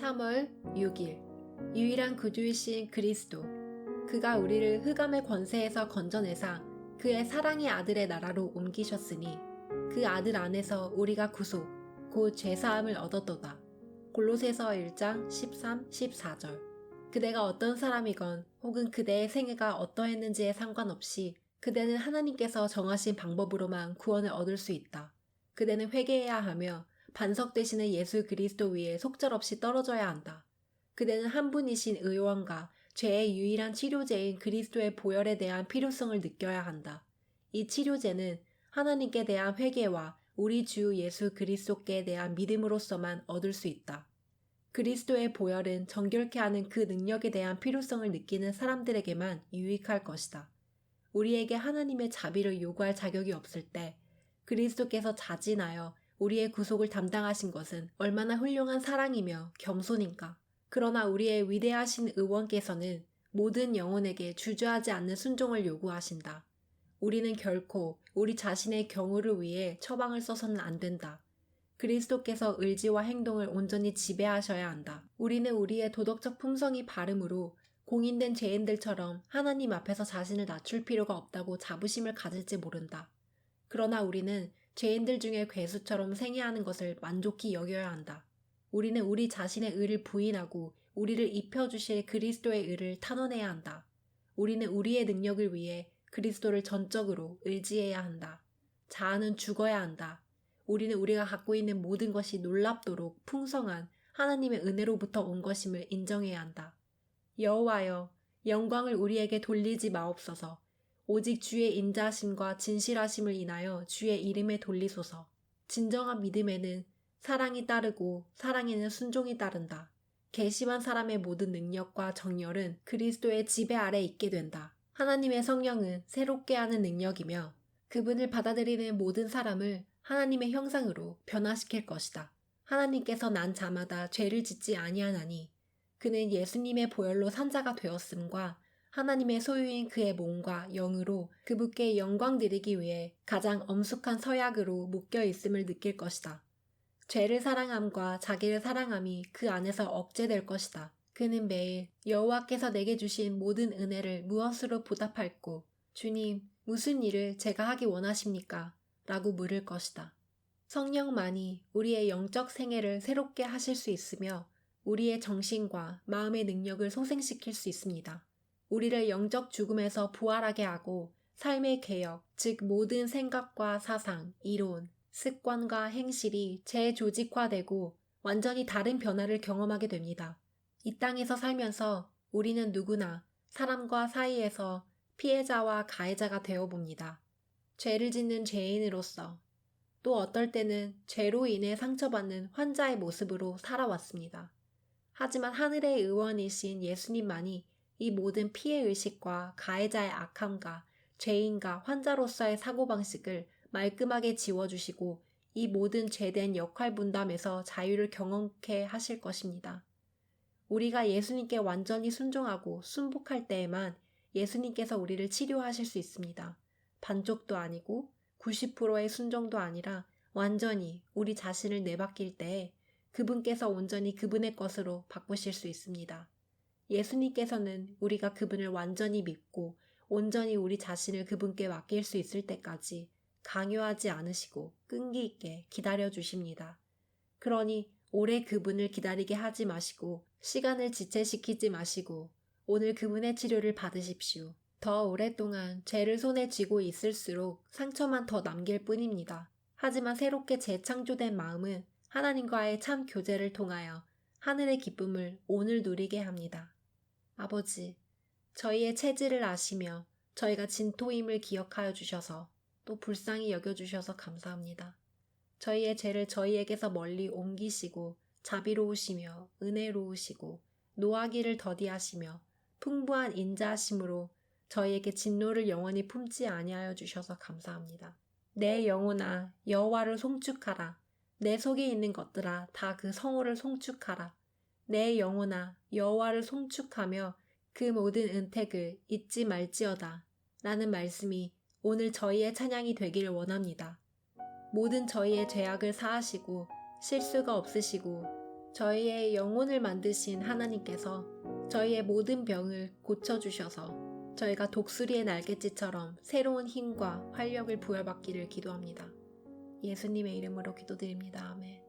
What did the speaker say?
3월 6일 유일한 구주이신 그리스도 그가 우리를 흑암의 권세에서 건져내사 그의 사랑의 아들의 나라로 옮기셨으니 그 아들 안에서 우리가 구속 곧 죄사함을 얻었도다. 골로새서 1장 13, 14절 그대가 어떤 사람이건 혹은 그대의 생애가 어떠했는지에 상관없이 그대는 하나님께서 정하신 방법으로만 구원을 얻을 수 있다. 그대는 회개해야 하며 반석 되시는 예수 그리스도 위에 속절없이 떨어져야 한다. 그대는 한 분이신 의원과 죄의 유일한 치료제인 그리스도의 보혈에 대한 필요성을 느껴야 한다. 이 치료제는 하나님께 대한 회개와 우리 주 예수 그리스도께 대한 믿음으로서만 얻을 수 있다. 그리스도의 보혈은 정결케 하는 그 능력에 대한 필요성을 느끼는 사람들에게만 유익할 것이다. 우리에게 하나님의 자비를 요구할 자격이 없을 때 그리스도께서 자진하여 우리의 구속을 담당하신 것은 얼마나 훌륭한 사랑이며 겸손인가. 그러나 우리의 위대하신 의원께서는 모든 영혼에게 주저하지 않는 순종을 요구하신다. 우리는 결코 우리 자신의 경우를 위해 처방을 써서는 안 된다. 그리스도께서 의지와 행동을 온전히 지배하셔야 한다. 우리는 우리의 도덕적 품성이 바름으로 공인된 죄인들처럼 하나님 앞에서 자신을 낮출 필요가 없다고 자부심을 가질지 모른다. 그러나 우리는 죄인들 중에 괴수처럼 생애하는 것을 만족히 여겨야 한다. 우리는 우리 자신의 의를 부인하고 우리를 입혀주실 그리스도의 의를 탄원해야 한다. 우리는 우리의 능력을 위해 그리스도를 전적으로 의지해야 한다. 자아는 죽어야 한다. 우리는 우리가 갖고 있는 모든 것이 놀랍도록 풍성한 하나님의 은혜로부터 온 것임을 인정해야 한다. 여호와여, 영광을 우리에게 돌리지 마옵소서. 오직 주의 인자심과 진실하심을 인하여 주의 이름에 돌리소서. 진정한 믿음에는 사랑이 따르고 사랑에는 순종이 따른다. 괘씸한 사람의 모든 능력과 정열은 그리스도의 지배 아래 있게 된다. 하나님의 성령은 새롭게 하는 능력이며 그분을 받아들이는 모든 사람을 하나님의 형상으로 변화시킬 것이다. 하나님께서 난 자마다 죄를 짓지 아니하나니 그는 예수님의 보혈로 산자가 되었음과 하나님의 소유인 그의 몸과 영으로 그분께 영광 드리기 위해 가장 엄숙한 서약으로 묶여 있음을 느낄 것이다. 죄를 사랑함과 자기를 사랑함이 그 안에서 억제될 것이다. 그는 매일 여호와께서 내게 주신 모든 은혜를 무엇으로 보답할꼬? 주님, 무슨 일을 제가 하기 원하십니까? 라고 물을 것이다. 성령만이 우리의 영적 생애를 새롭게 하실 수 있으며 우리의 정신과 마음의 능력을 소생시킬 수 있습니다. 우리를 영적 죽음에서 부활하게 하고 삶의 개혁, 즉 모든 생각과 사상, 이론, 습관과 행실이 재조직화되고 완전히 다른 변화를 경험하게 됩니다. 이 땅에서 살면서 우리는 누구나 사람과 사이에서 피해자와 가해자가 되어 봅니다. 죄를 짓는 죄인으로서 또 어떨 때는 죄로 인해 상처받는 환자의 모습으로 살아왔습니다. 하지만 하늘의 의원이신 예수님만이 이 모든 피해 의식과 가해자의 악함과 죄인과 환자로서의 사고방식을 말끔하게 지워주시고 이 모든 죄된 역할 분담에서 자유를 경험케 하실 것입니다. 우리가 예수님께 완전히 순종하고 순복할 때에만 예수님께서 우리를 치료하실 수 있습니다. 반쪽도 아니고 90%의 순종도 아니라 완전히 우리 자신을 내바뀔 때에 그분께서 온전히 그분의 것으로 바꾸실 수 있습니다. 예수님께서는 우리가 그분을 완전히 믿고 온전히 우리 자신을 그분께 맡길 수 있을 때까지 강요하지 않으시고 끈기 있게 기다려 주십니다. 그러니 오래 그분을 기다리게 하지 마시고 시간을 지체시키지 마시고 오늘 그분의 치료를 받으십시오. 더 오랫동안 죄를 손에 쥐고 있을수록 상처만 더 남길 뿐입니다. 하지만 새롭게 재창조된 마음은 하나님과의 참 교제를 통하여 하늘의 기쁨을 오늘 누리게 합니다. 아버지, 저희의 체질을 아시며 저희가 진토임을 기억하여 주셔서 또 불쌍히 여겨주셔서 감사합니다. 저희의 죄를 저희에게서 멀리 옮기시고 자비로우시며 은혜로우시고 노하기를 더디하시며 풍부한 인자하심으로 저희에게 진노를 영원히 품지 아니하여 주셔서 감사합니다. 내 영혼아 여호와를 송축하라. 내 속에 있는 것들아 다 그 성호를 송축하라. 내 영혼아 여호와를 송축하며 그 모든 은택을 잊지 말지어다. 라는 말씀이 오늘 저희의 찬양이 되기를 원합니다. 모든 저희의 죄악을 사하시고 실수가 없으시고 저희의 영혼을 만드신 하나님께서 저희의 모든 병을 고쳐주셔서 저희가 독수리의 날갯짓처럼 새로운 힘과 활력을 부여받기를 기도합니다. 예수님의 이름으로 기도드립니다. 아멘.